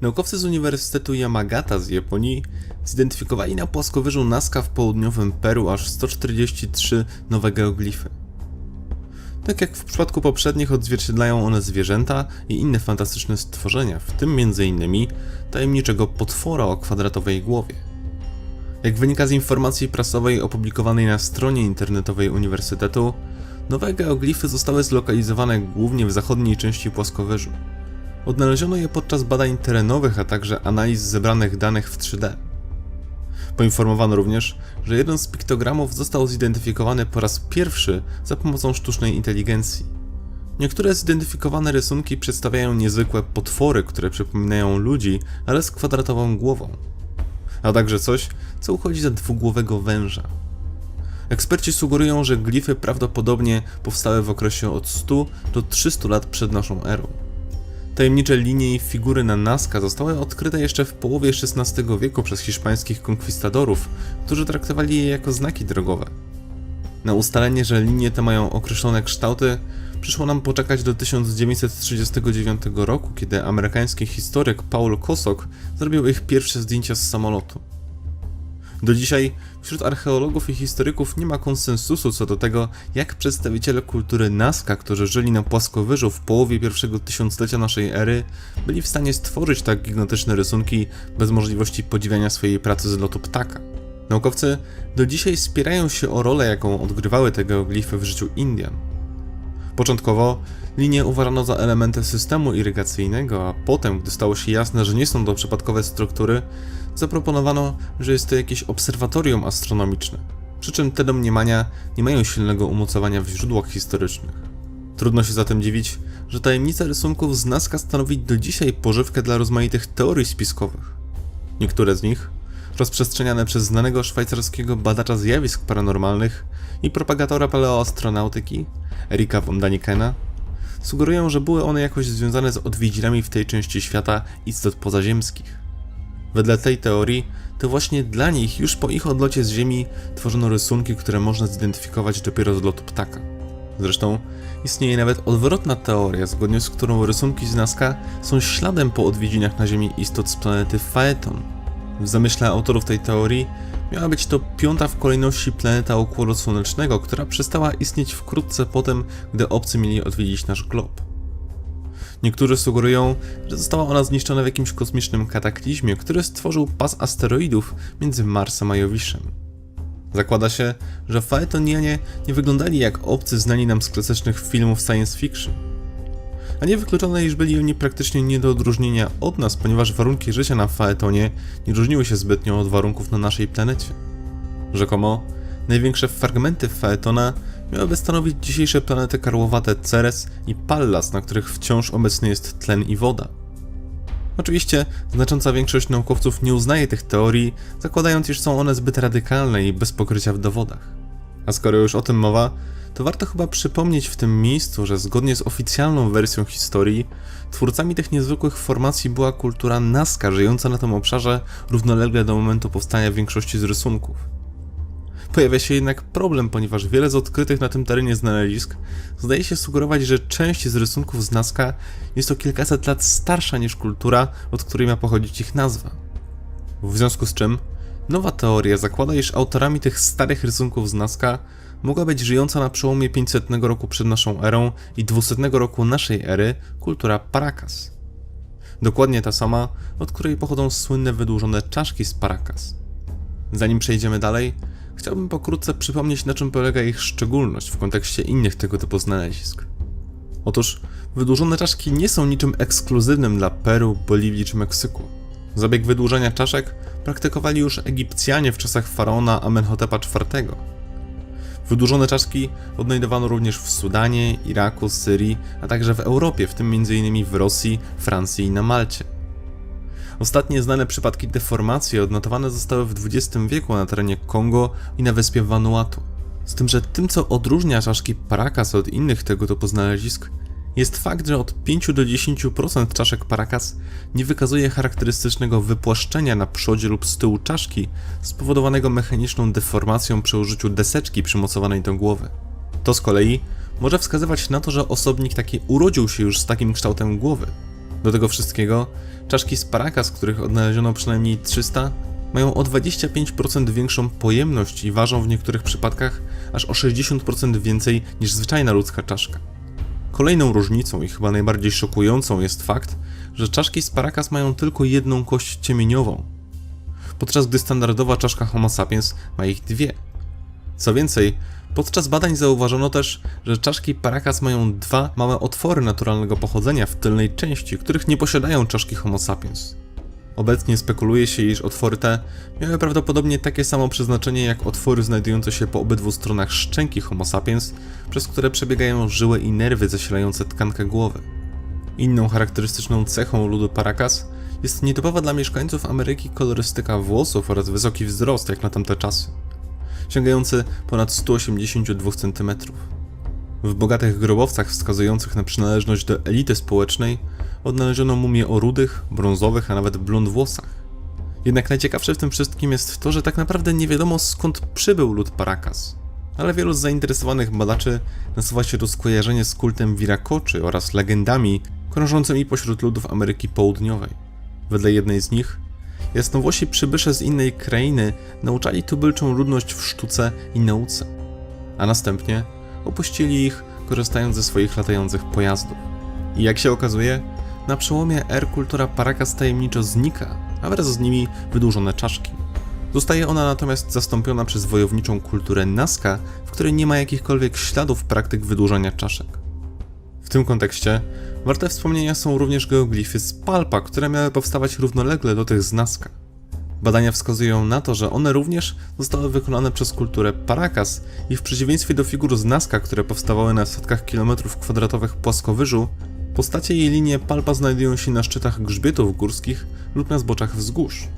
Naukowcy z Uniwersytetu Yamagata z Japonii zidentyfikowali na płaskowyżu Nazca w południowym Peru aż 143 nowe geoglify. Tak jak w przypadku poprzednich odzwierciedlają one zwierzęta i inne fantastyczne stworzenia, w tym m.in. tajemniczego potwora o kwadratowej głowie. Jak wynika z informacji prasowej opublikowanej na stronie internetowej Uniwersytetu, nowe geoglify zostały zlokalizowane głównie w zachodniej części płaskowyżu. Odnaleziono je podczas badań terenowych, a także analiz zebranych danych w 3D. Poinformowano również, że jeden z piktogramów został zidentyfikowany po raz pierwszy za pomocą sztucznej inteligencji. Niektóre zidentyfikowane rysunki przedstawiają niezwykłe potwory, które przypominają ludzi, ale z kwadratową głową. A także coś, co uchodzi za dwugłowego węża. Eksperci sugerują, że glify prawdopodobnie powstały w okresie od 100 do 300 lat przed naszą erą. Tajemnicze linie i figury na Nazca zostały odkryte jeszcze w połowie XVI wieku przez hiszpańskich konkwistadorów, którzy traktowali je jako znaki drogowe. Na ustalenie, że linie te mają określone kształty, przyszło nam poczekać do 1939 roku, kiedy amerykański historyk Paul Kosok zrobił ich pierwsze zdjęcia z samolotu. Do dzisiaj wśród archeologów i historyków nie ma konsensusu co do tego, jak przedstawiciele kultury Nazca, którzy żyli na płaskowyżu w połowie pierwszego tysiąclecia naszej ery, byli w stanie stworzyć tak gigantyczne rysunki bez możliwości podziwiania swojej pracy z lotu ptaka. Naukowcy do dzisiaj spierają się o rolę, jaką odgrywały te geoglify w życiu Indian. Początkowo linie uważano za elementy systemu irygacyjnego, a potem, gdy stało się jasne, że nie są to przypadkowe struktury, zaproponowano, że jest to jakieś obserwatorium astronomiczne. Przy czym te domniemania nie mają silnego umocowania w źródłach historycznych. Trudno się zatem dziwić, że tajemnica rysunków z Nazca stanowi do dzisiaj pożywkę dla rozmaitych teorii spiskowych. Niektóre z nich, rozprzestrzeniane przez znanego szwajcarskiego badacza zjawisk paranormalnych i propagatora paleoastronautyki, Erika von Danikena, sugerują, że były one jakoś związane z odwiedzinami w tej części świata istot pozaziemskich. Wedle tej teorii, to właśnie dla nich już po ich odlocie z Ziemi tworzono rysunki, które można zidentyfikować dopiero z lotu ptaka. Zresztą istnieje nawet odwrotna teoria, zgodnie z którą rysunki z Nazca są śladem po odwiedzinach na Ziemi istot z planety Phaeton. W zamyśle autorów tej teorii miała być to piąta w kolejności planeta Układu Słonecznego, która przestała istnieć wkrótce po tym, gdy obcy mieli odwiedzić nasz glob. Niektórzy sugerują, że została ona zniszczona w jakimś kosmicznym kataklizmie, który stworzył pas asteroidów między Marsem a Jowiszem. Zakłada się, że Phaetonianie nie wyglądali jak obcy znani nam z klasycznych filmów science fiction. A niewykluczone, iż byli oni praktycznie nie do odróżnienia od nas, ponieważ warunki życia na Phaetonie nie różniły się zbytnio od warunków na naszej planecie. Rzekomo, największe fragmenty Phaetona miałyby stanowić dzisiejsze planety karłowate Ceres i Pallas, na których wciąż obecny jest tlen i woda. Oczywiście znacząca większość naukowców nie uznaje tych teorii, zakładając, iż są one zbyt radykalne i bez pokrycia w dowodach. A skoro już o tym mowa, to warto chyba przypomnieć w tym miejscu, że zgodnie z oficjalną wersją historii, twórcami tych niezwykłych formacji była kultura Nazca żyjąca na tym obszarze równolegle do momentu powstania większości z rysunków. Pojawia się jednak problem, ponieważ wiele z odkrytych na tym terenie znalezisk zdaje się sugerować, że część z rysunków z Nazca jest to kilkaset lat starsza niż kultura, od której ma pochodzić ich nazwa. W związku z czym, nowa teoria zakłada, iż autorami tych starych rysunków z Nazca mogła być żyjąca na przełomie 500 roku przed naszą erą i 200 roku naszej ery kultura Paracas. Dokładnie ta sama, od której pochodzą słynne wydłużone czaszki z Paracas. Zanim przejdziemy dalej, chciałbym pokrótce przypomnieć, na czym polega ich szczególność w kontekście innych tego typu znalezisk. Otóż wydłużone czaszki nie są niczym ekskluzywnym dla Peru, Boliwii czy Meksyku. Zabieg wydłużania czaszek praktykowali już Egipcjanie w czasach faraona Amenhotepa IV. Wydłużone czaszki odnajdowano również w Sudanie, Iraku, Syrii, a także w Europie, w tym m.in. w Rosji, Francji i na Malcie. Ostatnie znane przypadki deformacji odnotowane zostały w XX wieku na terenie Kongo i na wyspie Vanuatu. Z tym, że tym co odróżnia czaszki Paracas od innych tego typu znalezisk, jest fakt, że od 5 do 10% czaszek Paracas nie wykazuje charakterystycznego wypłaszczenia na przodzie lub z tyłu czaszki spowodowanego mechaniczną deformacją przy użyciu deseczki przymocowanej do głowy. To z kolei może wskazywać na to, że osobnik taki urodził się już z takim kształtem głowy. Do tego wszystkiego czaszki z Paracas, których odnaleziono przynajmniej 300, mają o 25% większą pojemność i ważą w niektórych przypadkach aż o 60% więcej niż zwyczajna ludzka czaszka. Kolejną różnicą i chyba najbardziej szokującą jest fakt, że czaszki z Paracas mają tylko jedną kość ciemieniową, podczas gdy standardowa czaszka Homo sapiens ma ich dwie. Co więcej, podczas badań zauważono też, że czaszki Paracas mają dwa małe otwory naturalnego pochodzenia w tylnej części, których nie posiadają czaszki Homo sapiens. Obecnie spekuluje się, iż otwory te miały prawdopodobnie takie samo przeznaczenie jak otwory znajdujące się po obydwu stronach szczęki Homo sapiens, przez które przebiegają żyły i nerwy zasilające tkankę głowy. Inną charakterystyczną cechą ludu Paracas jest nietypowa dla mieszkańców Ameryki kolorystyka włosów oraz wysoki wzrost jak na tamte czasy, sięgający ponad 182 cm. W bogatych grobowcach wskazujących na przynależność do elity społecznej odnaleziono mumie o rudych, brązowych, a nawet blond włosach. Jednak najciekawsze w tym wszystkim jest to, że tak naprawdę nie wiadomo skąd przybył lud Paracas. Ale wielu z zainteresowanych badaczy nasuwa się to skojarzenie z kultem Viracoczy oraz legendami krążącymi pośród ludów Ameryki Południowej. Wedle jednej z nich, jasnowłosi przybysze z innej krainy nauczali tubylczą ludność w sztuce i nauce, a następnie opuścili ich, korzystając ze swoich latających pojazdów. I jak się okazuje, na przełomie R kultura Paracas tajemniczo znika, a wraz z nimi wydłużone czaszki. Zostaje ona natomiast zastąpiona przez wojowniczą kulturę Nazca, w której nie ma jakichkolwiek śladów praktyk wydłużania czaszek. Tym kontekście warte wspomnienia są również geoglify z Palpa, które miały powstawać równolegle do tych z Nazca. Badania wskazują na to, że one również zostały wykonane przez kulturę Paracas i w przeciwieństwie do figur z Nazca, które powstawały na setkach kilometrów kwadratowych płaskowyżu, postacie i linie Palpa znajdują się na szczytach grzbietów górskich lub na zboczach wzgórz.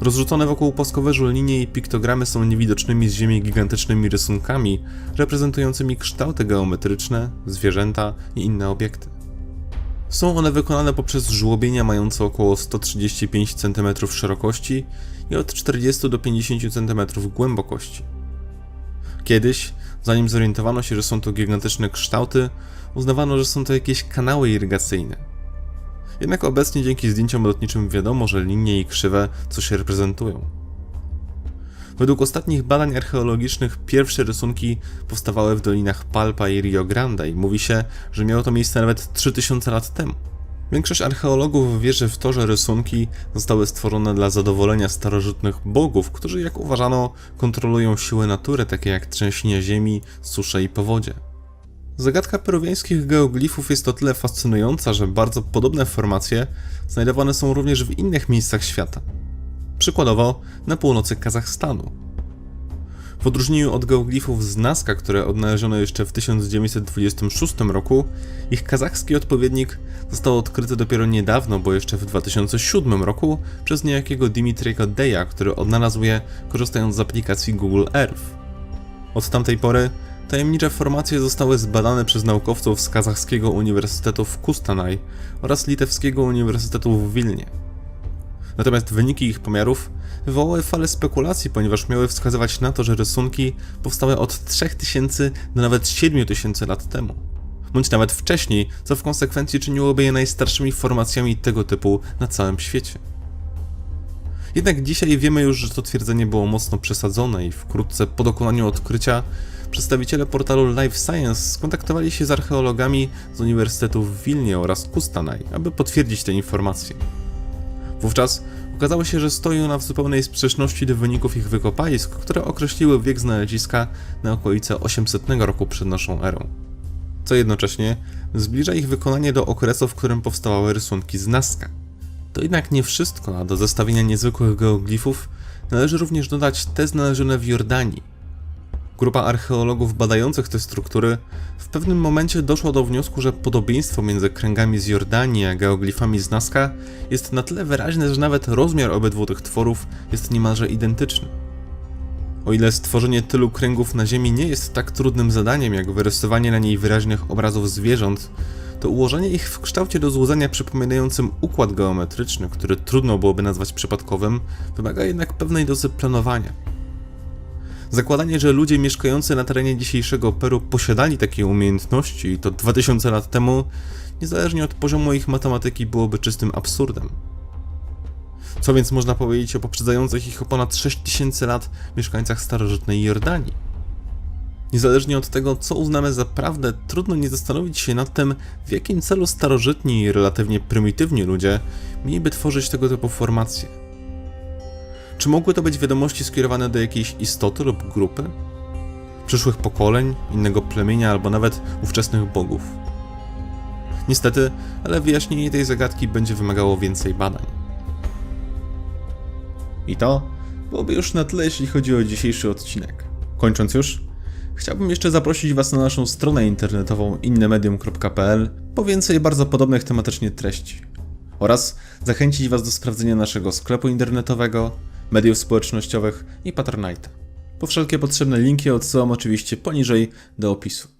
Rozrzucone wokół płaskowyżu linie i piktogramy są niewidocznymi z ziemi gigantycznymi rysunkami reprezentującymi kształty geometryczne, zwierzęta i inne obiekty. Są one wykonane poprzez żłobienia mające około 135 cm szerokości i od 40 do 50 cm głębokości. Kiedyś, zanim zorientowano się, że są to gigantyczne kształty, uznawano, że są to jakieś kanały irygacyjne. Jednak obecnie dzięki zdjęciom lotniczym wiadomo, że linie i krzywe coś reprezentują. Według ostatnich badań archeologicznych pierwsze rysunki powstawały w dolinach Palpa i Rio Grande i mówi się, że miało to miejsce nawet 3000 lat temu. Większość archeologów wierzy w to, że rysunki zostały stworzone dla zadowolenia starożytnych bogów, którzy, jak uważano, kontrolują siły natury, takie jak trzęsienia ziemi, susze i powodzie. Zagadka peruwiańskich geoglifów jest o tyle fascynująca, że bardzo podobne formacje znajdowane są również w innych miejscach świata. Przykładowo na północy Kazachstanu. W odróżnieniu od geoglifów z Nazca, które odnaleziono jeszcze w 1926 roku, ich kazachski odpowiednik został odkryty dopiero niedawno, bo jeszcze w 2007 roku przez niejakiego Dimitriego Deja, który odnalazł je korzystając z aplikacji Google Earth. Od tamtej pory tajemnicze formacje zostały zbadane przez naukowców z kazachskiego Uniwersytetu w Kustanaj oraz litewskiego Uniwersytetu w Wilnie. Natomiast wyniki ich pomiarów wywołały falę spekulacji, ponieważ miały wskazywać na to, że rysunki powstały od 3000 do nawet 7000 lat temu. Bądź nawet wcześniej, co w konsekwencji czyniłoby je najstarszymi formacjami tego typu na całym świecie. Jednak dzisiaj wiemy już, że to twierdzenie było mocno przesadzone i wkrótce po dokonaniu odkrycia przedstawiciele portalu Life Science skontaktowali się z archeologami z Uniwersytetu w Wilnie oraz Kustanaj, aby potwierdzić te informacje. Wówczas okazało się, że stoją na w zupełnej sprzeczności do wyników ich wykopalisk, które określiły wiek znaleziska na okolice 800 roku przed naszą erą. Co jednocześnie zbliża ich wykonanie do okresu, w którym powstawały rysunki z Nazca. To jednak nie wszystko, a do zestawienia niezwykłych geoglifów należy również dodać te znalezione w Jordanii. Grupa archeologów badających te struktury w pewnym momencie doszła do wniosku, że podobieństwo między kręgami z Jordanii a geoglifami z Nazca jest na tyle wyraźne, że nawet rozmiar obydwu tych tworów jest niemalże identyczny. O ile stworzenie tylu kręgów na Ziemi nie jest tak trudnym zadaniem jak wyrysowanie na niej wyraźnych obrazów zwierząt, to ułożenie ich w kształcie do złudzenia przypominającym układ geometryczny, który trudno byłoby nazwać przypadkowym, wymaga jednak pewnej dozy planowania. Zakładanie, że ludzie mieszkający na terenie dzisiejszego Peru posiadali takie umiejętności to 2000 lat temu, niezależnie od poziomu ich matematyki, byłoby czystym absurdem. Co więc można powiedzieć o poprzedzających ich o ponad 6000 lat mieszkańcach starożytnej Jordanii? Niezależnie od tego, co uznamy za prawdę, trudno nie zastanowić się nad tym, w jakim celu starożytni i relatywnie prymitywni ludzie mieliby tworzyć tego typu formacje. Czy mogły to być wiadomości skierowane do jakiejś istoty lub grupy? Przyszłych pokoleń, innego plemienia albo nawet ówczesnych bogów? Niestety, ale wyjaśnienie tej zagadki będzie wymagało więcej badań. I to byłoby już na tyle, jeśli chodzi o dzisiejszy odcinek. Kończąc już, chciałbym jeszcze zaprosić Was na naszą stronę internetową innemedium.pl po więcej bardzo podobnych tematycznie treści. Oraz zachęcić Was do sprawdzenia naszego sklepu internetowego, mediów społecznościowych i Patronite'a. Po wszelkie potrzebne linki odsyłam oczywiście poniżej do opisu.